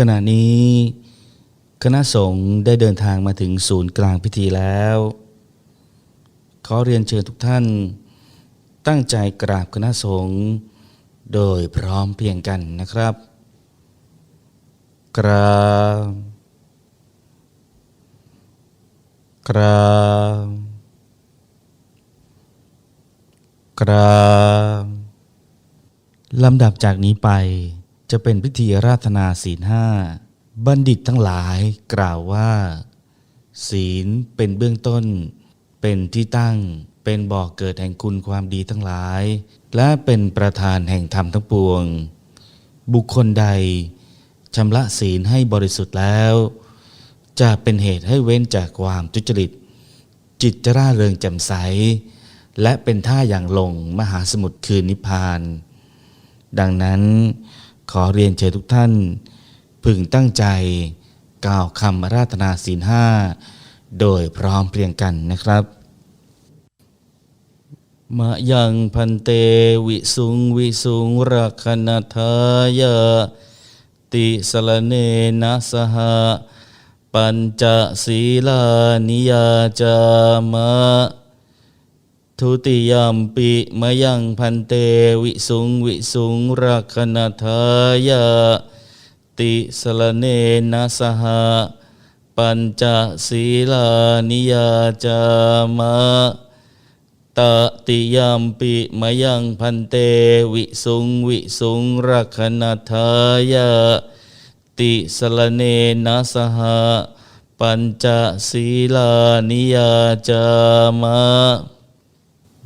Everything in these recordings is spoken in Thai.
ขณะนี้คณะสงฆ์ได้เดินทางมาถึงศูนย์กลางพิธีแล้ว ขอเรียนเชิญทุกท่าน ตั้งใจกราบคณะสงฆ์โดยพร้อมเพียงกันนะครับ กราบ กราบ กราบลำดับจากนี้ไป จะเป็นพิธีราธนาศีลห้าบัณฑิตทั้งหลายกล่าวว่า ศีลเป็นเบื้องต้น เป็นที่ตั้ง เป็นบ่อกเกิดแห่งคุณความดีทั้งหลาย และเป็นประธานแห่งธรรมทั้งปวง บุคคลใดชำระศีลให้บริสุทธิ์แล้ว จะเป็นเหตุให้เว้นจากความทุจริต จิตจะร่าเริงแจ่มใส และเป็นท่าอย่างลงมหาสมุทรคือนิพพาน ดังนั้น ขอเรียนเชิญทุกท่าน พึงตั้งใจ กล่าวคำราธนาศีลห้าโดยพร้อมเพรียงกันนะครับ มะยังพันเตวิสุงวิสุงรักขณทายะติสลเนนะสหะปัญจศีลานิยาจามะ ทุติยมปิมยังพันเตวิสุงวิสุงรักขณทายะติสลเนนะสหะปัญจศีลานิยาจามะตติยมปิมยังพันเตวิสุงวิสุงรักขณทายะติสลเนนะสหะปัญจศีลานิยาจามะ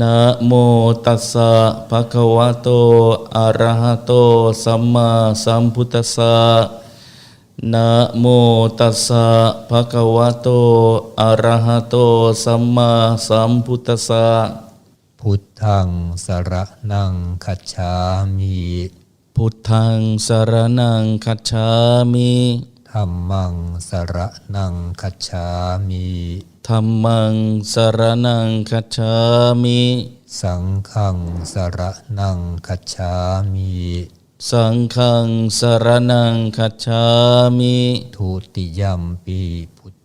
นะโมตัสสะภะคะวะโตอะระหะโตสัมมาสัมพุทธัสสะนะโมตัสสะภะคะวะโตอะระหะโตสัมมาสัมพุทธัสสะพุทธังสระนังคัจฉามิพุทธังสรณังคัจฉามิธัมมังสระนังคัจฉามิ ธัมมังสรณังคัจฉามิสังฆังสระนังคัจฉามิ สังฆังสรณังคัจฉามิ ทุติยัมปีพุท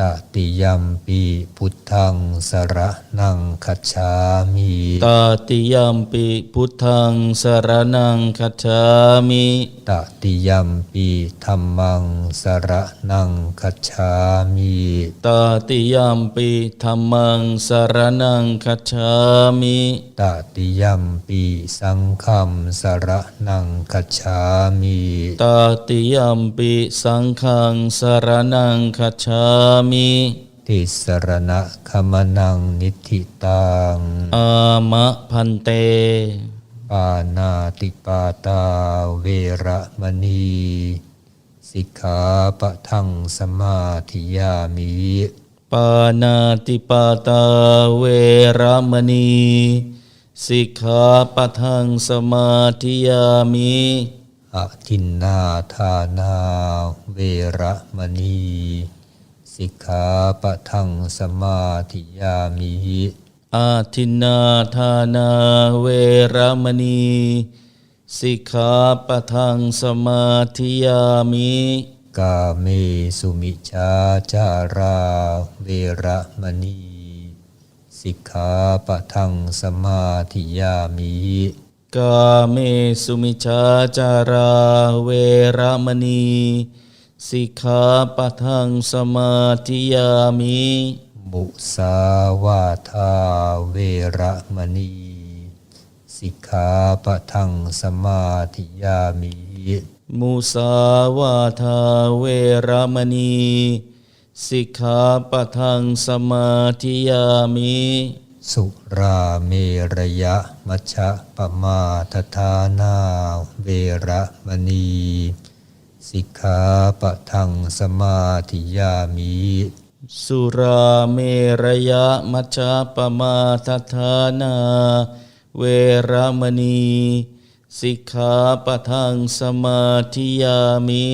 ตติยัมปีพุทธังสระนังคัจฉามิตาติยมปิพุทธังสรณังคัจฉามิตติยัมปีธัมมังสระนังคัจฉามิตาติยมปิธัมมังสรณังคัจฉามิตติยัมปีสังฆัมสระนังคัจฉามิตาติยมปิสังฆังสรณังคัจฉามิติสรณะขมนังนิธิตัง อามะพันเต ปานาติปาตาเวระมณี สิกขาปะทังสมาธิยามิปานาติปาตาเวรมณี สิกขาปะทังสมาธิยามิอะทินนาทานาเวระมณี สิกขาปะทังสมาธิยามิอาทินนาทานาเวรมณีสิกขาปะทังสมาธิยามิกาเมสุมิชาจาราเวระมณีสิกขาปะทังสมาธิยามิกาเมสุมิชาจาราเวรมณี สิกขาปะทังสมาธิยามิมุสาวาทาเวระมณี สิกขาปะทังสมาธิยามิ มุสาวาทาเวรมณี สิกขาปะทังสมาธิยามิ สุราเมรยะมัชฌะปมาทฐานาเวระมณี สิกขาปะทังสมาธิยามิสุราเมรยะมัชฌะปมาทฐานา เวรมณี สิกขาปะทังสมาธิยามิ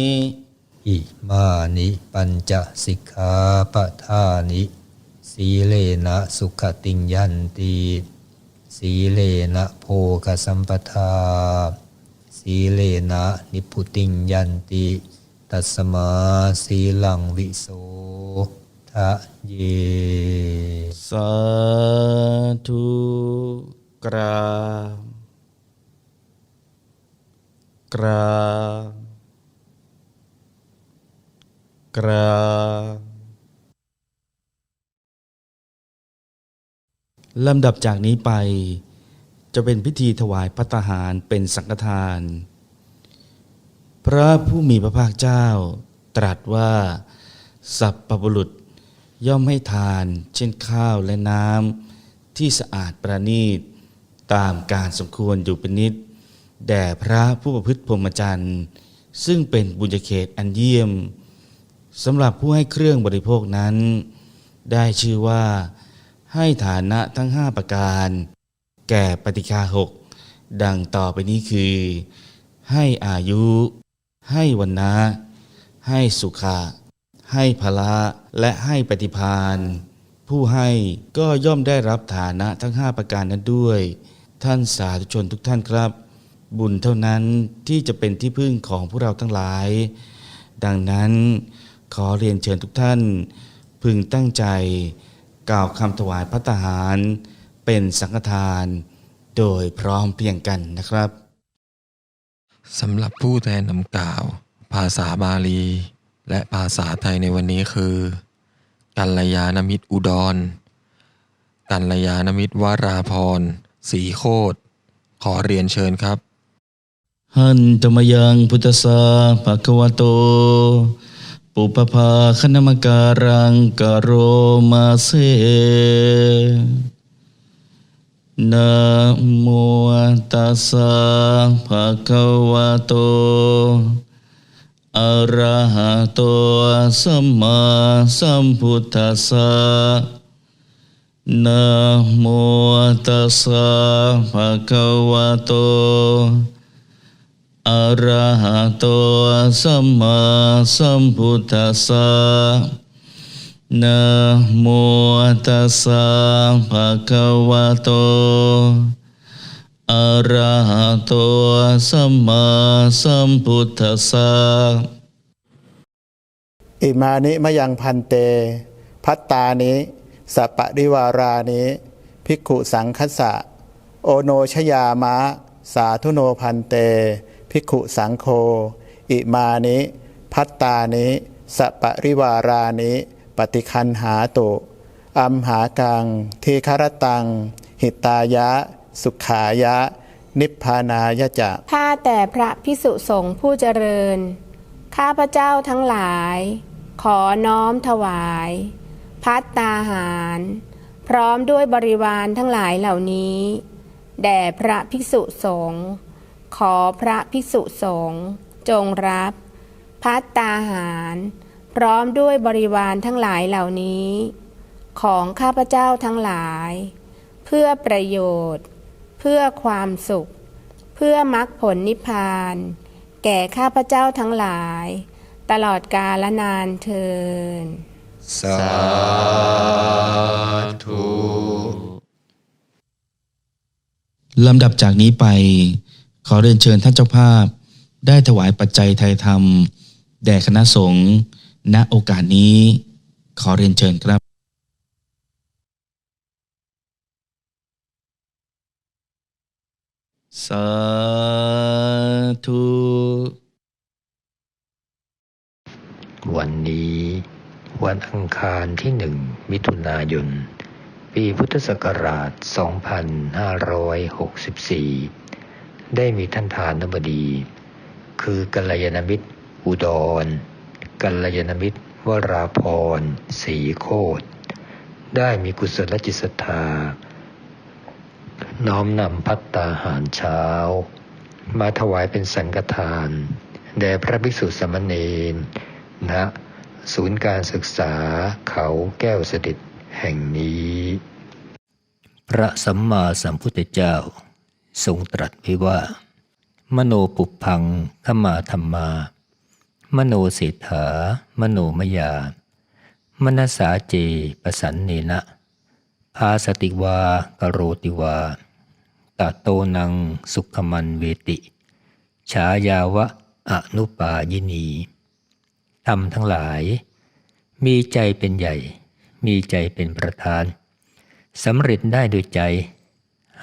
อิมานิปัญจสิกขาปะทานิสีเลนะสุขติงยันติสีเลนะโภคสัมปทา สีเลนะนิพุติงยันติ ตัสมาสีลังวิโสทะเย สาธุกราบกราบกราบลำดับจากนี้ไป จะเป็นพิธีถวายพัตตาหารเป็นสังฆทาน พระผู้มีพระภาคเจ้า ตรัสว่า สัพพบุรุษย่อมให้ทานเช่นข้าวและน้ำที่สะอาดประณีต ตามการสมควรอยู่เป็นนิด แด่พระผู้ประพฤติพรหมจรรย์ ซึ่งเป็นบุญเขตอันเยี่ยมสำหรับผู้ให้เครื่องบริโภคนั้น ได้ชื่อว่า ให้ฐานะทั้งห้าประการ แก่ปฏิคาหกดังต่อไปนี้คือ ให้อายุ ให้วันนะให้สุขะให้พละและให้ปฏิพานผู้ให้ก็ย่อมได้รับฐานะทั้งห้าประการนั้นด้วย ท่านสาธุชนทุกท่านครับ บุญเท่านั้นที่จะเป็นที่พึ่งของพวกเราทั้งหลาย ดังนั้นขอเรียนเชิญทุกท่าน พึงตั้งใจ กล่าวคำถวายพระตาหาร เป็นสังฆทาน โดยพร้อมเพรียงกันนะครับสำหรับผู้แทนนำกล่าว ภาษาบาลี และภาษาไทยในวันนี้คือ กัลยาณมิตรอุดร กัลยาณมิตรวราพรศรีโคตรขอเรียนเชิญครับหันตมยังพุทธสาภะคะวะโต ปุปภาคณมการังกะโรมาเซ นะโมตัสสะภะคะวะโต อะระหะโต สัมมาสัมพุทธัสสะนะโมตัสสะภะคะวะโต อะระหะโต สัมมาสัมพุทธัสสะ นะโมตัสสะภะคะวะโต อะระหะโต สัมมาสัมพุทธัสสะ อิมานิมะยังพันเต พัตตานิสัปปะริวารานิภิกขุสังคสะ โอโนชยามะ สาธุโนพันเต ภิกขุสังโฆอิมานิ พัตตานิสัปปะริวารานิ ปฏิคันหาตุอัมหากังเทคารตัง หิตายะ สุขายะ นิพพานายะจะข้าแต่พระพิสุสงฆ์ผู้เจริญ ข้าพระเจ้าทั้งหลาย ขอน้อมถวาย พัตตาหาร พร้อมด้วยบริวารทั้งหลายเหล่านี้ แด่พระภิกษุสงฆ์ขอพระภิกษุสงฆ์จงรับพัตตาหาร พร้อมด้วยบริวารทั้งหลายเหล่านี้ ของข้าพเจ้าทั้งหลาย เพื่อประโยชน์ เพื่อความสุข เพื่อมรรคผลนิพพาน แก่ข้าพเจ้าทั้งหลาย ตลอดกาลนานเทินสาธุลำดับจากนี้ไป ขอเรียนเชิญท่านเจ้าภาพ ได้ถวายปัจจัยไทยธรรม แด่คณะสงฆ์ ณโอกาสนี้ขอเรียนเชิญครับสาธุวันนี้ วันอังคารที่หนึ่งมิถุนายน ปีพุทธศักราช 2564 ได้มีท่านทานบดี คือกัลยาณมิตรอุดร กัลยาณมิตร วราพรศรีโคตได้มีกุศลจิตศรัทธา น้อมนำพัตตาหารเช้า มาถวายเป็นสังฆทาน แด่พระภิกษุสามเณรณศูนย์การศึกษาเขาแก้วสดิตแห่งนี้ พระสัมมาสัมพุทธเจ้า ทรงตรัสไว้ว่า มโนปุพพังขมาธรรมา มโนเศรษฐามโนมยามนสาเจปสันเนนะภาสติวากโรติวาตโตนังสุขมันเวติ ฉายาวะอนุปายินีธรรมทั้งหลาย มีใจเป็นใหญ่ มีใจเป็นประธานสำเร็จได้โดยใจ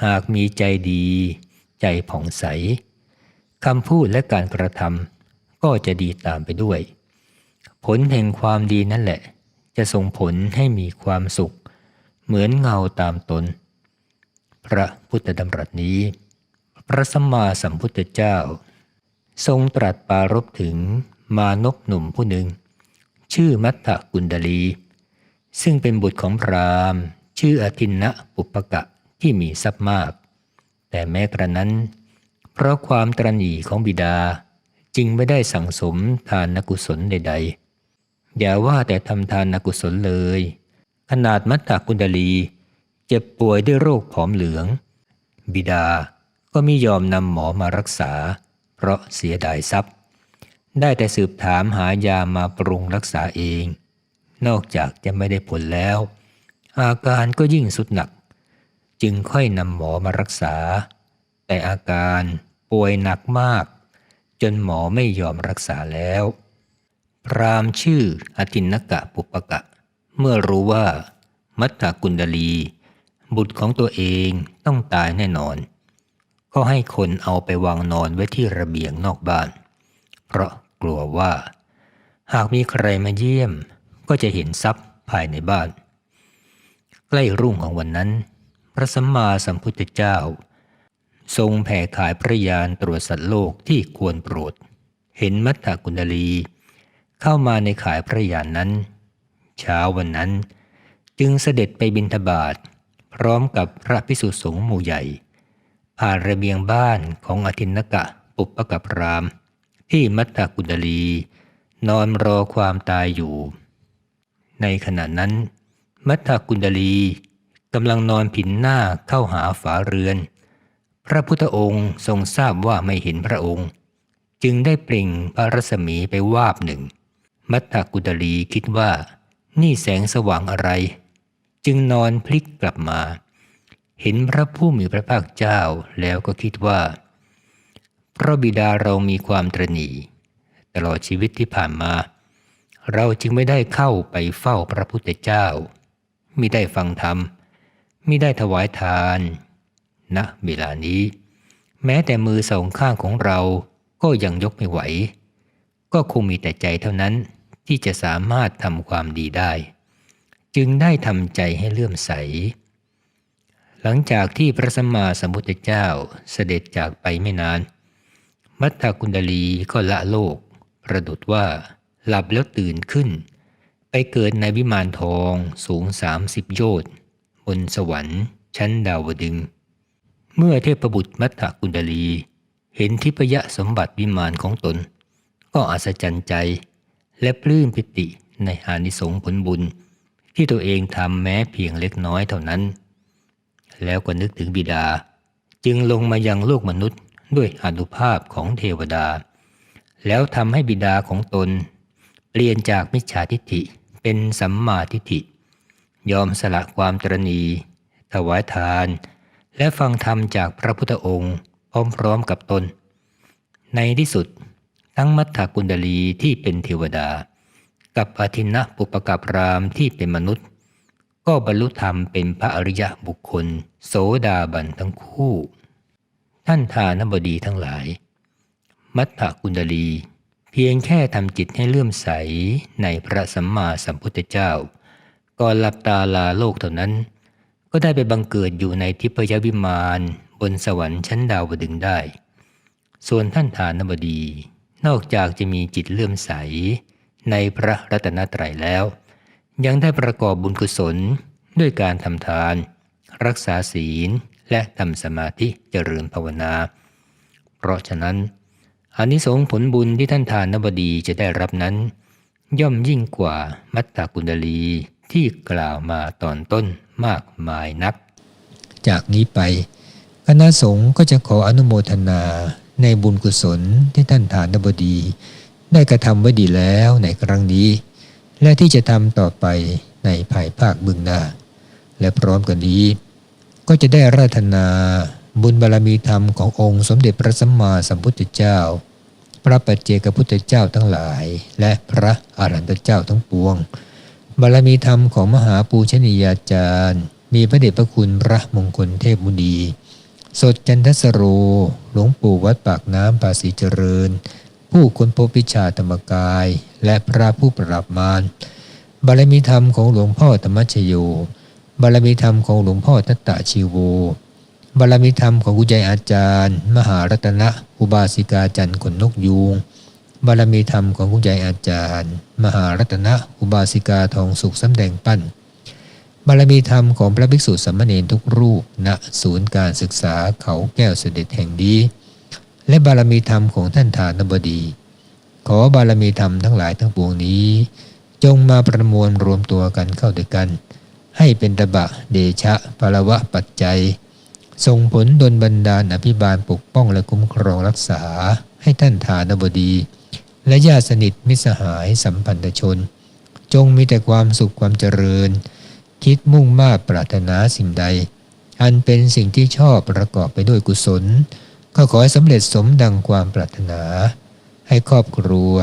หากมีใจดี ใจผ่องใสคำพูดและการกระทำ ก็จะดีตามไปด้วย ผลแห่งความดีนั่นแหละ จะส่งผลให้มีความสุข เหมือนเงาตามตน พระพุทธดำรัสนี้ พระสัมมาสัมพุทธเจ้า ทรงตรัสปารบถึงมานพหนุ่มผู้หนึ่ง ชื่อมัตตกุณดลี ซึ่งเป็นบุตรของพราหมณ์ ชื่ออทินนะปุปปกะที่มีทรัพย์มาก แต่แม้กระนั้น เพราะความตรณีของบิดา จึงไม่ได้สั่งสมทานนกุศลใด ๆ อย่าว่าแต่ทำทานนกุศลเลย ขนาดมัตตกุณดลี เจ็บป่วยด้วยโรคผอมเหลือง บิดาก็ไม่ยอมนำหมอมารักษา เพราะเสียดายทรัพย์ ได้แต่สืบถามหายามาปรุงรักษาเอง นอกจากจะไม่ได้ผลแล้ว อาการก็ยิ่งสุดหนัก จึงค่อยนำหมอมารักษา แต่อาการป่วยหนักมาก จนหมอไม่ยอมรักษาแล้ว พรามชื่ออตินนกะปุปปกะ เมื่อรู้ว่า มัตตกุณดลี บุตรของตัวเองต้องตายแน่นอน ก็ให้คนเอาไปวางนอนไว้ที่ระเบียงนอกบ้าน เพราะกลัวว่า หากมีใครมาเยี่ยม ก็จะเห็นทรัพย์ภายในบ้าน ใกล้รุ่งของวันนั้น พระสัมมาสัมพุทธเจ้า ทรงแผ่ขายพระยานตรวจสัตว์โลกที่ควรโปรด เห็นมัตตกุณลี เข้ามาในขายพระยานนั้น เช้าวันนั้น จึงเสด็จไปบิณฑบาตพร้อมกับพระพิสุสงฆ์หมู่ใหญ่ ผ่านระเบียงบ้านของอทินกะปุปปกพราม ที่มัตตกุณลี นอนรอความตายอยู่ ในขณะนั้น มัตตกุณลีกำลังนอนผินหน้าเข้าหาฝาเรือน พระพุทธองค์ทรงทราบว่าไม่เห็นพระองค์ จึงได้เปล่งพระรัศมีไปวาบหนึ่ง มัตตกุณลีคิดว่า นี่แสงสว่างอะไร จึงนอนพลิกกลับมา เห็นพระผู้มีพระภาคเจ้าแล้วก็คิดว่า พระบิดาเรามีความตรณีตลอดชีวิตที่ผ่านมา เราจึงไม่ได้เข้าไปเฝ้าพระพุทธเจ้ามิได้ฟังธรรมมิได้ถวายทาน ณเวลานี้ แม้แต่มือสองข้างของเราก็ยังยกไม่ไหว ก็คงมีแต่ใจเท่านั้นที่จะสามารถทำความดีได้ จึงได้ทำใจให้เลื่อมใส หลังจากที่พระสัมมาสัมพุทธเจ้าเสด็จจากไปไม่นาน มัตตกุณดลีก็ละโลก ประดุดว่าหลับแล้วตื่นขึ้น ไปเกิดในวิมานทองสูงสามสิบโยชน์บนสวรรค์ชั้นดาวดึง์ เมื่อเทพบุตรมัตตกุณดลี เห็นทิพยสมบัติวิมานของตน ก็อัศจรรย์ใจ และปลื้มปิติในอานิสงส์ผลบุญ ที่ตัวเองทำแม้เพียงเล็กน้อยเท่านั้น แล้วก็นึกถึงบิดา จึงลงมายังโลกมนุษย์ด้วยอนุภาพของเทวดา แล้วทำให้บิดาของตน เปลี่ยนจากมิจฉาทิฏฐิเป็นสัมมาทิฏฐิ ยอมสละความตรณีถวายทาน และฟังธรรมจากพระพุทธองค์พร้อมๆกับตน ในที่สุด ทั้งมัทธกุณดลีที่เป็นเทวดา กับอธินะปุปกับรามที่เป็นมนุษย์ ก็บรรลุธรรมเป็นพระอริยบุคคล โสดาบันทั้งคู่ ท่านทานบดีทั้งหลาย มัทธกุณดลีเพียงแค่ทำจิตให้เลื่อมใสในพระสัมมาสัมพุทธเจ้าก่อนหลับตาลาโลกเท่านั้น ก็ได้ไปบังเกิดอยู่ในทิพยวิมานบนสวรรค์ชั้นดาวดึงได้ ส่วนท่านฐานบดี นอกจากจะมีจิตเลื่อมใส ในพระรัตนตรัยแล้ว ยังได้ประกอบบุญกุศลด้วยการทำทาน รักษาศีลและทำสมาธิเจริญภาวนา เพราะฉะนั้นอานิสงส์ผลบุญที่ท่านทานนบดีจะได้รับนั้น ย่อมยิ่งกว่ามัตตากุณดลีที่กล่าวมาตอนต้น มากมายนัก จากนี้ไปคณะสงฆ์ก็จะขออนุโมทนาในบุญกุศลที่ท่านฐานบดี ได้กระทำไว้ดีแล้วในครั้งนี้ และที่จะทำต่อไปในภายภาคเบื้องหน้า และพร้อมกันนี้ ก็จะได้ราธนาบุญบารมีธรรมขององค์สมเด็จพระสัมมาสัมพุทธเจ้า พระปัจเจกพุทธเจ้าทั้งหลาย และพระอรหันตเจ้าทั้งปวง บารมีธรรมของมหาปูชนียาจารย์ มีพระเดชพระคุณพระมงคลเทพมุนีสดจันทสโร หลวงปู่วัดปากน้ำภาษีเจริญ ผู้ค้นพบวิชาธรรมกาย และพระผู้ปราบมารบารมีธรรมของหลวงพ่อธรรมชโย บารมีธรรมของหลวงพ่อทัตตะชีโว บารมีธรรมของกุญยอาจารย์ มหารัตนะอุบาสิกาจันทร์ขนนกยูง บารมีธรรมของกุญยอาจารย์ มหารัตนะอุบาสิกาทองสุขสำแดงปั้น บารมีธรรมของพระภิกษุสามเณรทุกรูปณศูนย์การศึกษาเขาแก้วเสด็จแห่งนี้และบารมีธรรมของท่านฐานบดี ขอบารมีธรรมทั้งหลายทั้งปวงนี้ จงมาประมวลรวมตัวกันเข้าด้วยกัน ให้เป็นตบะเดชะปรวะปัจจัยส่งผลดลบันดาลอภิบาลปกป้องและคุ้มครองรักษาให้ท่านฐานบดี และญาติสนิทมิสหายสัมพันธชน จงมีแต่ความสุขความเจริญ คิดมุ่งมา่ปรารถนาสิ่งใด อันเป็นสิ่งที่ชอบประกอบไปด้วยกุศล ก็ขอให้สำเร็จสมดังความปรารถนา ให้ครอบครัว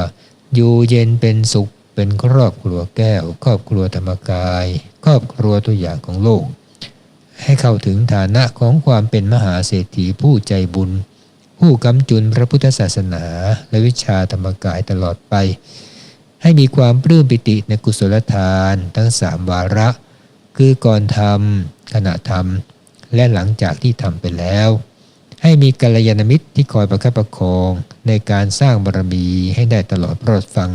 อยู่เย็นเป็นสุขเป็นครอบครัวแก้ว ครอบครัวธรรมกาย ครอบครัวตัวอย่างของโลก ให้เข้าถึงฐานะของความเป็นมหาเศรษฐีผู้ใจบุญ ผู้กำจุนพระพุทธศาสนา และวิชาธรรมกายตลอดไป ให้มีความปลื้มปิติในกุศลทานทั้งสามวาระ คือก่อนทำขณะทำและหลังจากที่ทำไปแล้ว ให้มีกัลยาณมิตรที่คอยประคับประคองในการสร้างบารมีให้ได้ตลอดรอดฟัง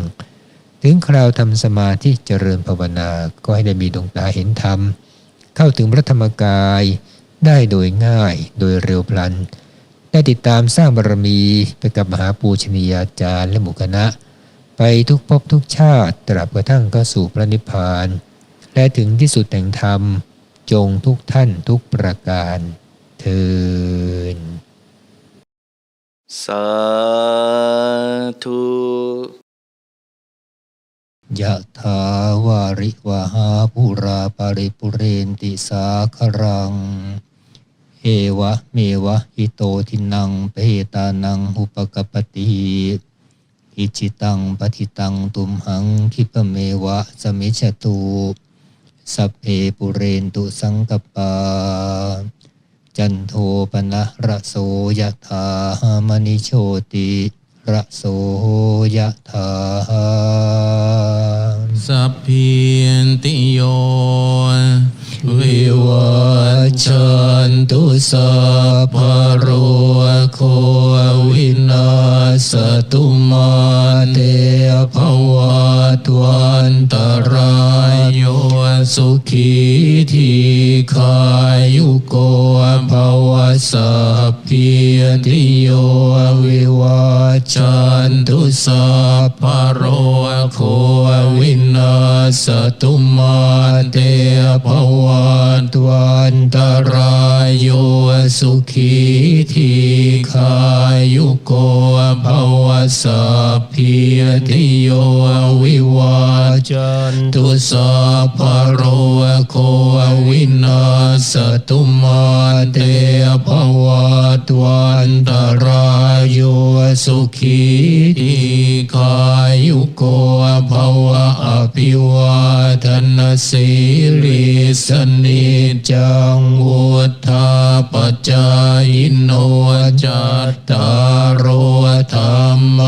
ถึงคราวทำสมาธิเจริญภาวนาก็ให้ได้มีดวงตาเห็นธรรม เข้าถึงพระธรรมกายได้โดยง่ายโดยเร็วพลัน ได้ติดตามสร้างบารมีไปกับมหาปูชนียาจารย์และหมู่คณะ ไปทุกภพทุกชาติตราบกระทั่งเข้าสู่พระนิพพาน และถึงที่สุดแห่งธรรม จงทุกท่านทุกประการเทินสาธุยะถาวาริวหาปุราปาริปุเรนติสาครัง เอวะเมวะอิโตทินังเปตานังอุปกปปติอิจิตังปฏิตังตุมหังคิปเมวะสมิจฉตุสัพเพปุเรนตุสังกปา จันโทปนะระโสยถามณิโชติระโสยถาสัพพินติโย วิวัชันตุสัพพโรโควินาสตุมาเตภวัตวันตรายโย สุขีทีขายุโกภวสัพพิติโยวิวัชชันตุสัพพะโรโควินาสตุมาเตภวันตวันตรายโยสุขีทีขายุโกภวสัพพิติโยวิวัชจันตุสัพพะโรโควินาสตุมาเตภวตวันตรายุสุขีติกายุโกภวะอภิวาทนาสิริสนิจังวุธาปจายโนจัตตารวธรรม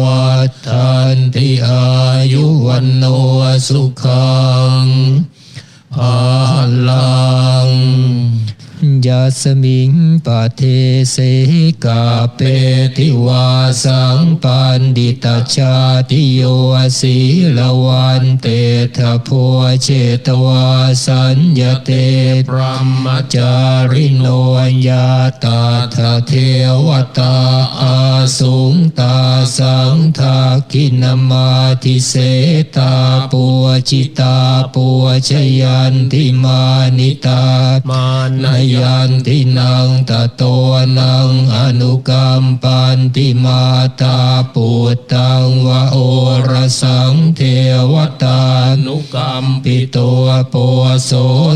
วัฏฐานที่อายุวันโนสุขัง alang. มิงปะเทเสกาเปติวาสังปันดิตาชาติโยสีลวันเตทะโพเชตวาสัญญเตพรหมจาริโนยาตาทะเทวตาอาสุงตาสังทากินมาทิเสตาปัวจิตาปัวชยันติมานิตามานยันตินังตะโตนังอนุกรรมปันติมาตาปุตตังวะโอรสังเทวตานุกรรมปิตัวโปโส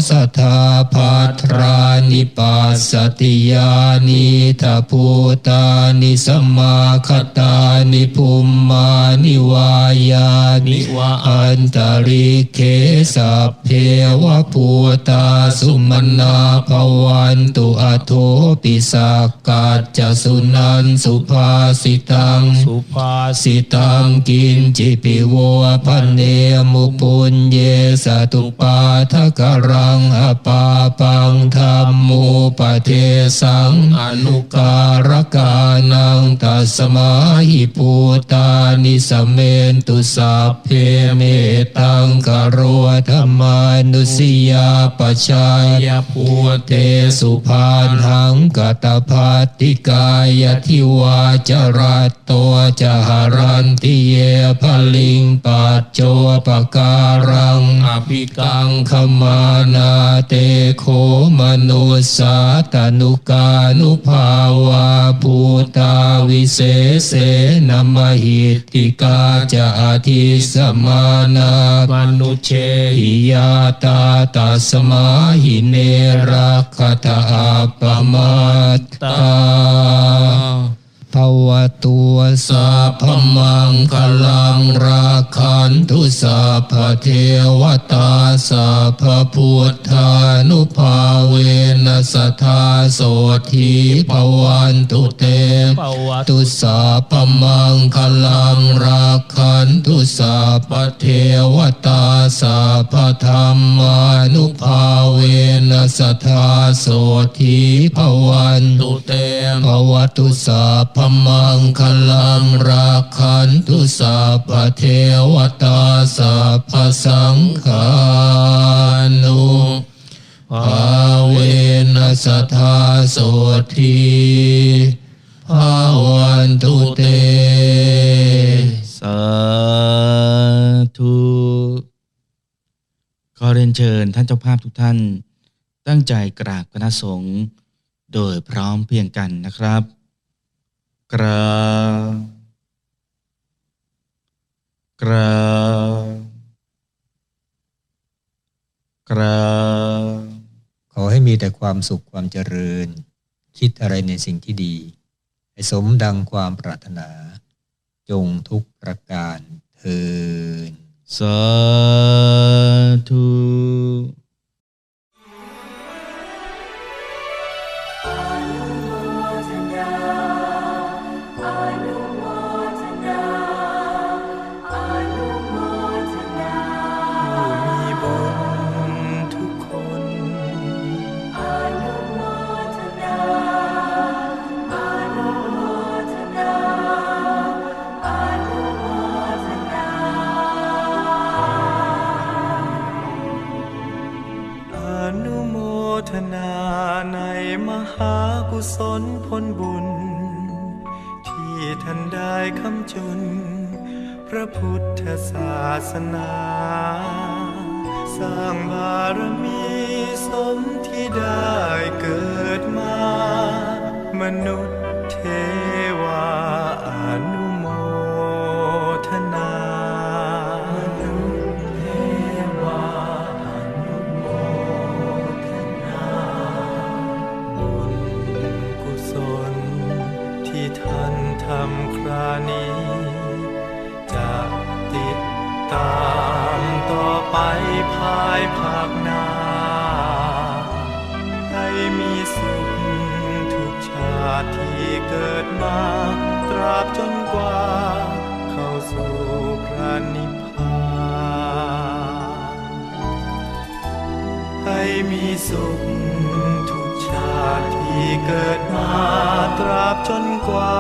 สัทาภัทรานิปัสสติยานิทาภูตานิสมาคตานิภูมมานิวายานิวะอันตริเคสัพเพวะภูตาสุมนาภวนตุอโทปิสักกัจจสุนันสุภาสิตังสุภาสิตังกินจิปิโวพันเนมุปุญเยสตุปาทกรังอปาปังธรรมโมปเทสังอนุการกานังตัสมาหิปูตานิสมเมนตุสัพเพเมตังกโรธรรมานุสิยาปชายภูเตสุภานหังกตภาติกายทิวาจรัตโตจหารันติเยพลิงปัจโจปการังอภิกังขมานาเตโคมนุสสาตนุกานุภาวาภูตาวิเศษเสนมหิตติกาจะอาทิสมานามนุเชหิยาตาตัสมาหิเนรักขตาปมาตตา ภวตัวสัพพมังคลังราคันตุสัพพเทวตาสัพพพุทธานุภาเวนัสทธาโสทีภวันตุเตภวตุสัพพมังคลังราคันตุสัพพเทวตาสัพพธรรมานุภาเวนัสทธาโสทีภวันตุเตภวตุสัพพมังคลังราคันตุสัพเทวตาสัพสังฆานุภาเวนัสธาโสทีภาวันตุเต สาธุขอเรียนเชิญท่านเจ้าภาพทุกท่าน ตั้งใจกราบคณะสงฆ์โดยพร้อมเพียงกันนะครับ กราบกราบกราบขอให้มีแต่ความสุขความเจริญ คิดอะไรในสิ่งที่ดี ให้สมดังความปรารถนา จงทุกประการเทินสาธุ มหากุศลผลบุญ ที่ท่านได้คำจุน พระพุทธศาสนา สร้างบารมีสมที่ได้เกิดมา มนุษย์เทวาอน ไปภายภาคหน้าให้มีสุขทุกชาติที่เกิดมา ตราบจนกว่า เข้าสู่พระนิพพานให้มีสุขทุกชาติที่เกิดมา ตราบจนกว่า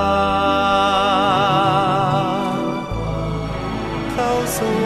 เข้าสู่